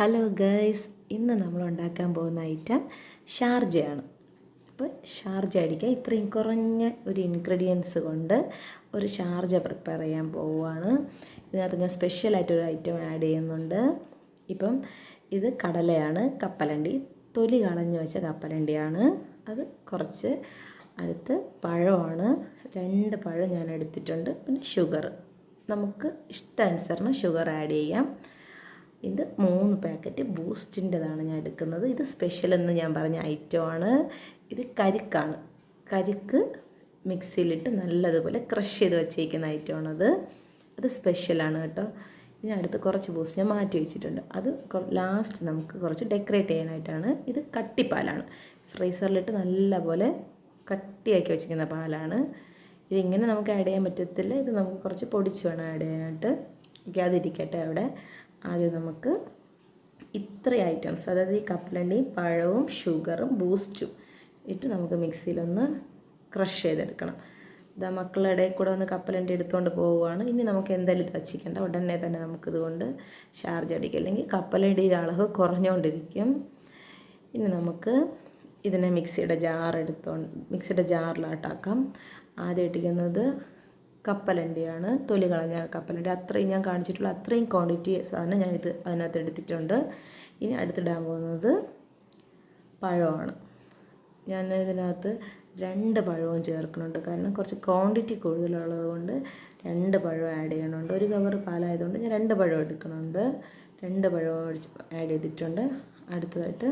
Hello girls ഇന്ന് നമ്മൾ ഉണ്ടാക്കാൻ പോകുന്ന ഐറ്റം ഷാർജയാണ്. അപ്പോൾ ഷാർജ അടിക്കുക. ഇത്രയും കുറഞ്ഞ ഒരു ഇൻഗ്രീഡിയൻസ് കൊണ്ട് ഒരു ഷാർജ പ്രിപ്പയർ ചെയ്യാൻ പോവുകയാണ്. ഇതിനകത്ത് ഞാൻ സ്പെഷ്യലായിട്ടൊരു ഐറ്റം ആഡ് ചെയ്യുന്നുണ്ട്. ഇപ്പം ഇത് കടലയാണ് കപ്പലണ്ടി. തൊലി കളഞ്ഞു വെച്ച കപ്പലണ്ടിയാണ്. അത് കുറച്ച് അടുത്ത് പഴമാണ്. രണ്ട് പഴം ഞാൻ എടുത്തിട്ടുണ്ട്. പിന്നെ ഷുഗർ നമുക്ക് ഇഷ്ടാനുസരണം ഷുഗർ ആഡ് ചെയ്യാം. ഇത് മൂന്ന് പാക്കറ്റ് ബൂസ്റ്റിന്റെതാണ് ഞാൻ എടുക്കുന്നത്. ഇത് സ്പെഷ്യൽ എന്ന് ഞാൻ പറഞ്ഞ ഐറ്റമാണ് ഇത് കരിക്കാണ്. കരിക്ക് മിക്സിയിലിട്ട് നല്ലതുപോലെ ക്രഷ് ചെയ്ത് വെച്ചേക്കുന്ന ഐറ്റമാണത് അത്. സ്പെഷ്യലാണ് കേട്ടോ. ഇനി അടുത്ത് കുറച്ച് ബൂസ്റ്റ് ഞാൻ മാറ്റി വെച്ചിട്ടുണ്ട്. അത് ലാസ്റ്റ് നമുക്ക് കുറച്ച് ഡെക്കറേറ്റ് ചെയ്യാനായിട്ടാണ്. ഇത് കട്ടിപ്പാലാണ്. ഫ്രീസറിലിട്ട് നല്ലപോലെ കട്ടിയാക്കി വെച്ചിരിക്കുന്ന പാലാണ്. ഇതിങ്ങനെ നമുക്ക് ആഡ് ചെയ്യാൻ പറ്റത്തില്ല. ഇത് നമുക്ക് കുറച്ച് പൊടിച്ച് വേണം ആഡ് ചെയ്യാനായിട്ട്. ഓക്കെ അതിരിക്കട്ടെ അവിടെ. ആദ്യം നമുക്ക് ഇത്ര ഐറ്റംസ് അതായത് ഈ കപ്പലണ്ടിയും പഴവും ഷുഗറും ബൂസ്റ്റും ഇട്ട് നമുക്ക് മിക്സിയിലൊന്ന് ക്രഷ് ചെയ്തെടുക്കണം. ഇതാ മക്കളുടെ കൂടെ ഒന്ന് കപ്പലണ്ടി എടുത്തുകൊണ്ട് പോവുകയാണ് ഇനി നമുക്ക് എന്തായാലും ഇത് വച്ചിക്കേണ്ട. ഉടനെ തന്നെ നമുക്കിതുകൊണ്ട് ഷാർജ് അടിക്കുക അല്ലെങ്കിൽ കപ്പലണ്ടിയുടെ അളവ് കുറഞ്ഞുകൊണ്ടിരിക്കും ഇനി നമുക്ക് ഇതിനെ മിക്സിയുടെ ജാർ എടുത്തോണ്ട് മിക്സിയുടെ ജാറിലാട്ടാക്കാം ആദ്യം ഇട്ടിരിക്കുന്നത് കപ്പലണ്ടിയാണ് തൊലി കളഞ്ഞ കപ്പലണ്ടി. അത്രയും ഞാൻ കാണിച്ചിട്ടുള്ള അത്രയും ക്വാണ്ടിറ്റി സാധനം ഞാൻ ഇത് അതിനകത്ത് എടുത്തിട്ടുണ്ട്. ഇനി അടുത്തിടാൻ പോകുന്നത് പഴമാണ്. ഞാൻ ഇതിനകത്ത് രണ്ട് പഴവും ചേർക്കുന്നുണ്ട്. കാരണം കുറച്ച് ക്വാണ്ടിറ്റി കൂടുതലുള്ളത് കൊണ്ട് രണ്ട് പഴം ആഡ് ചെയ്യണമുണ്ട് ഒരു കവർ പാലായതുകൊണ്ട് ഞാൻ രണ്ട് പഴം എടുക്കുന്നുണ്ട്. രണ്ട് പഴവും ആഡ് ചെയ്തിട്ടുണ്ട്. അടുത്തതായിട്ട്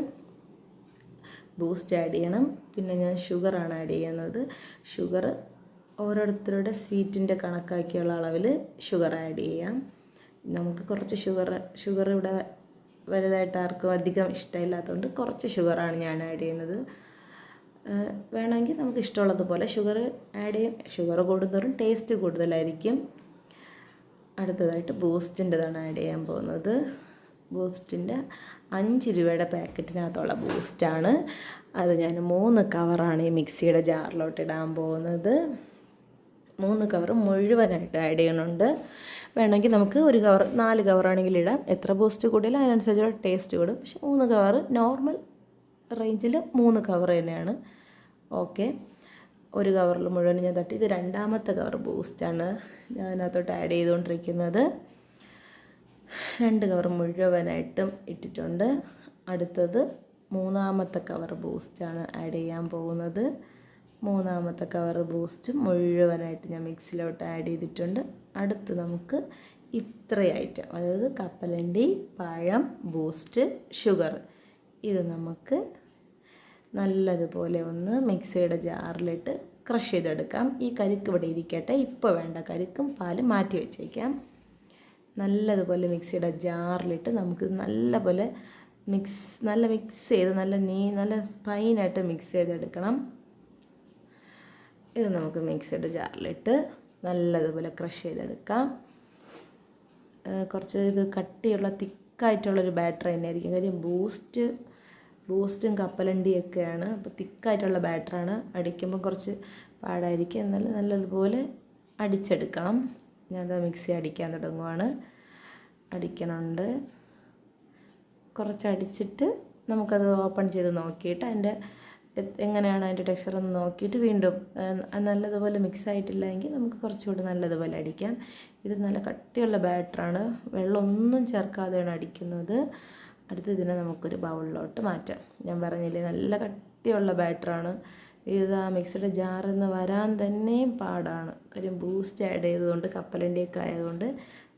ബൂസ്റ്റ് ആഡ് ചെയ്യണം. പിന്നെ ഞാൻ ഷുഗറാണ് ആഡ് ചെയ്യുന്നത്. ഷുഗർ ഓരോരുത്തരുടെ സ്വീറ്റിന്റെ കണക്കാക്കിയുള്ള അളവിൽ ഷുഗർ ആഡ് ചെയ്യാം. നമുക്ക് കുറച്ച് ഷുഗർ ഷുഗർ ഇവിടെ വലുതായിട്ട് ആർക്കും അധികം ഇഷ്ടമില്ലാത്തതുകൊണ്ട് കുറച്ച് ഷുഗറാണ് ഞാൻ ആഡ് ചെയ്യുന്നത്. വേണമെങ്കിൽ നമുക്ക് ഇഷ്ടമുള്ളതുപോലെ ഷുഗർ ആഡ് ചെയ്യും. ഷുഗർ കൂടുന്നതും ടേസ്റ്റ് കൂടുതലായിരിക്കും. അടുത്തതായിട്ട് ബൂസ്റ്റിന്റെതാണ് ആഡ് ചെയ്യാൻ പോകുന്നത്. ബൂസ്റ്റിന്റെ അഞ്ച് രൂപയുടെ പാക്കറ്റിനകത്തുള്ള ബൂസ്റ്റാണ് അത് ഞാൻ മൂന്ന് കവറാണ് ഈ മിക്സിയുടെ ജാറിലോട്ട് ഇടാൻ പോകുന്നത്. മൂന്ന് കവർ മുഴുവനായിട്ട് ആഡ് ചെയ്യണുണ്ട്. വേണമെങ്കിൽ നമുക്ക് ഒരു കവർ നാല് കവറാണെങ്കിൽ ഇടാം. എത്ര ബൂസ്റ്റ് കൂടിയാലും അതിനനുസരിച്ചുള്ള ടേസ്റ്റ് കൂടും. പക്ഷേ മൂന്ന് കവർ നോർമൽ റേഞ്ചിൽ മൂന്ന് കവർ തന്നെയാണ്. ഓക്കെ ഒരു കവറിൽ മുഴുവൻ ഞാൻ തട്ടി. ഇത് രണ്ടാമത്തെ കവർ ബൂസ്റ്റാണ് ഞാൻ അതിനകത്തോട്ട് ആഡ് ചെയ്തുകൊണ്ടിരിക്കുന്നത്. രണ്ട് കവർ മുഴുവനായിട്ടും ഇട്ടിട്ടുണ്ട്. അടുത്തത് മൂന്നാമത്തെ കവർ ബൂസ്റ്റാണ് ആഡ് ചെയ്യാൻ പോകുന്നത്. മൂന്നാമത്തെ കവർ ബൂസ്റ്റ് മുഴുവനായിട്ട് ഞാൻ മിക്സിയിലോട്ട് ആഡ് ചെയ്തിട്ടുണ്ട്. അടുത്ത് നമുക്ക് ഇത്ര ഐറ്റം അതായത് കപ്പലണ്ടി പഴം ബൂസ്റ്റ് ഷുഗർ ഇത് നമുക്ക് നല്ലതുപോലെ ഒന്ന് മിക്സിയുടെ ജാറിലിട്ട് ക്രഷ് ചെയ്തെടുക്കാം. ഈ കരിക്ക് ഇവിടെ ഇരിക്കട്ടെ. ഇപ്പോൾ വേണ്ട കരിക്കും പാലും മാറ്റി വെച്ചേക്കാം. നല്ലതുപോലെ മിക്സിയുടെ ജാറിലിട്ട് നമുക്ക് നല്ലപോലെ മിക്സ് നല്ല മിക്സ് ചെയ്ത് നല്ല നീ നല്ല സ്പൈനായിട്ട് മിക്സ് ചെയ്തെടുക്കണം. ഇത് നമുക്ക് മിക്സിയുടെ ജാറിലിട്ട് നല്ലതുപോലെ ക്രഷ് ചെയ്തെടുക്കാം. കുറച്ച് ഇത് കട്ടിയുള്ള തിക്കായിട്ടുള്ളൊരു ബാറ്റർ തന്നെയായിരിക്കും. കാര്യം ബൂസ്റ്റ് ബൂസ്റ്റും കപ്പലണ്ടിയൊക്കെയാണ്. അപ്പോൾ തിക്കായിട്ടുള്ള ബാറ്ററാണ്. അടിക്കുമ്പോൾ കുറച്ച് പാടായിരിക്കും. എന്നാലും നല്ലതുപോലെ അടിച്ചെടുക്കണം. ഞാൻ മിക്സി അടിക്കാൻ തുടങ്ങുവാണ്. അടിക്കണുണ്ട്. കുറച്ച് അടിച്ചിട്ട് നമുക്കത് ഓപ്പൺ ചെയ്ത് നോക്കിയിട്ട് അതിന്റെ എങ്ങനെയാണ് അതിന്റെ ടെക്സ്ചർ ഒന്ന് നോക്കിയിട്ട് വീണ്ടും നല്ലതുപോലെ മിക്സ് ആയിട്ടില്ല എങ്കിൽ നമുക്ക് കുറച്ചുകൂടി നല്ലതുപോലെ അടിക്കാം. ഇത് നല്ല കട്ടിയുള്ള ബാറ്ററാണ് വെള്ളമൊന്നും ചേർക്കാതെയാണ് അടിക്കുന്നത്. അടുത്ത് ഇതിനെ നമുക്കൊരു ബൗളിലോട്ട് മാറ്റാം. ഞാൻ പറഞ്ഞില്ലേ നല്ല കട്ടിയുള്ള ബാറ്ററാണ് ഇത് ആ മിക്സിയുടെ ജാറിൽ നിന്ന് വരാൻ തന്നെയും പാടാണ്. കാര്യം ബൂസ്റ്റ് ആഡ് ചെയ്തതുകൊണ്ട് കപ്പലണ്ടിയൊക്കെ ആയതുകൊണ്ട്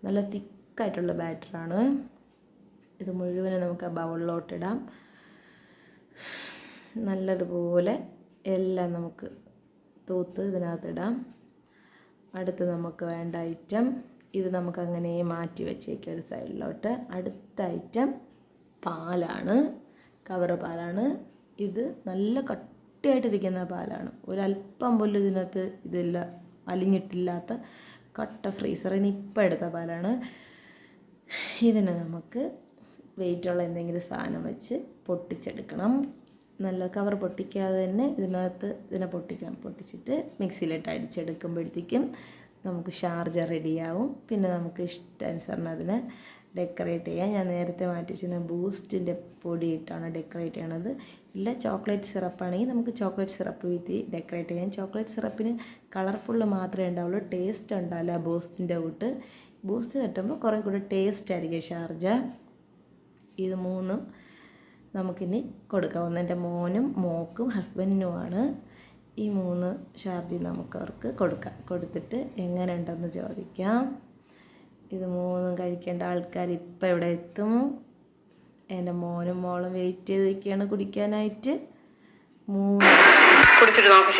നല്ല തിക്കായിട്ടുള്ള ബാറ്ററാണ് ഇത് മുഴുവനും നമുക്ക് ആ ബൗളിലോട്ടിടാം നല്ലതുപോലെ എല്ലാം നമുക്ക് തൂത്ത് ഇതിനകത്തിടാം. അടുത്ത് നമുക്ക് വേണ്ട ഐറ്റം ഇത് നമുക്ക് അങ്ങനെ മാറ്റി വെച്ചേക്കാം ഒരു സൈഡിലോട്ട് അടുത്ത ഐറ്റം പാലാണ് കവർ പാലാണ്. ഇത് നല്ല കട്ടിയായിട്ടിരിക്കുന്ന പാലാണ്. ഒരല്പം പോലും ഇതിനകത്ത് ഇതില്ല അലിഞ്ഞിട്ടില്ലാത്ത കട്ട ഫ്രീസറിൽ നിന്ന് ഇപ്പം എടുത്ത പാലാണ്. ഇതിനെ നമുക്ക് വെയിറ്റുള്ള എന്തെങ്കിലും സാധനം വെച്ച് പൊട്ടിച്ചെടുക്കണം. നല്ല കവർ പൊട്ടിക്കാതെ തന്നെ ഇതിനകത്ത് ഇതിനെ പൊട്ടിക്കണം പൊട്ടിച്ചിട്ട് മിക്സിയിലിട്ട് അടിച്ചെടുക്കുമ്പോഴത്തേക്കും നമുക്ക് ഷാർജ റെഡിയാവും പിന്നെ നമുക്ക് ഇഷ്ടാനുസരണം അതിനെ ഡെക്കറേറ്റ് ചെയ്യാം. ഞാൻ നേരത്തെ മാറ്റി വെച്ചിരുന്ന ബൂസ്റ്റിന്റെ പൊടി ഇട്ടാണ് ഡെക്കറേറ്റ് ചെയ്യണത്. ഇല്ല ചോക്ലേറ്റ് സിറപ്പാണെങ്കിൽ നമുക്ക് ചോക്ലേറ്റ് സിറപ്പ് വീത്തി ഡെക്കറേറ്റ് ചെയ്യാം. ചോക്ലേറ്റ് സിറപ്പിന് കളർഫുള്ള് മാത്രമേ ഉണ്ടാവുള്ളൂ. ടേസ്റ്റ് ഉണ്ടാവില്ല ബൂസ്റ്റിന്റെ കൂട്ട്. ബൂസ്റ്റ് തട്ടുമ്പോൾ കുറേ കൂടി ടേസ്റ്റ് ആയിരിക്കും ഷാർജ ഇത് മൂന്നും നമുക്കിനി കൊടുക്കാം. എന്റെ മോനും മോക്കും ഹസ്ബൻഡിനുമാണ് ഈ മൂന്ന് ഷാർജി നമുക്ക് അവർക്ക് കൊടുക്കാം. കൊടുത്തിട്ട് എങ്ങനെ ഉണ്ടെന്ന് ചോദിക്കാം. ഇത് മൂന്നും കഴിക്കേണ്ട ആൾക്കാർ ഇപ്പം ഇവിടെ എത്തും. എന്റെ മോനും മോളും വെയിറ്റ് ചെയ്തിരിക്കുകയാണ് കുടിക്കാനായിട്ട്. മൂന്ന്. കുടിച്ചിട്ട് നോക്കാം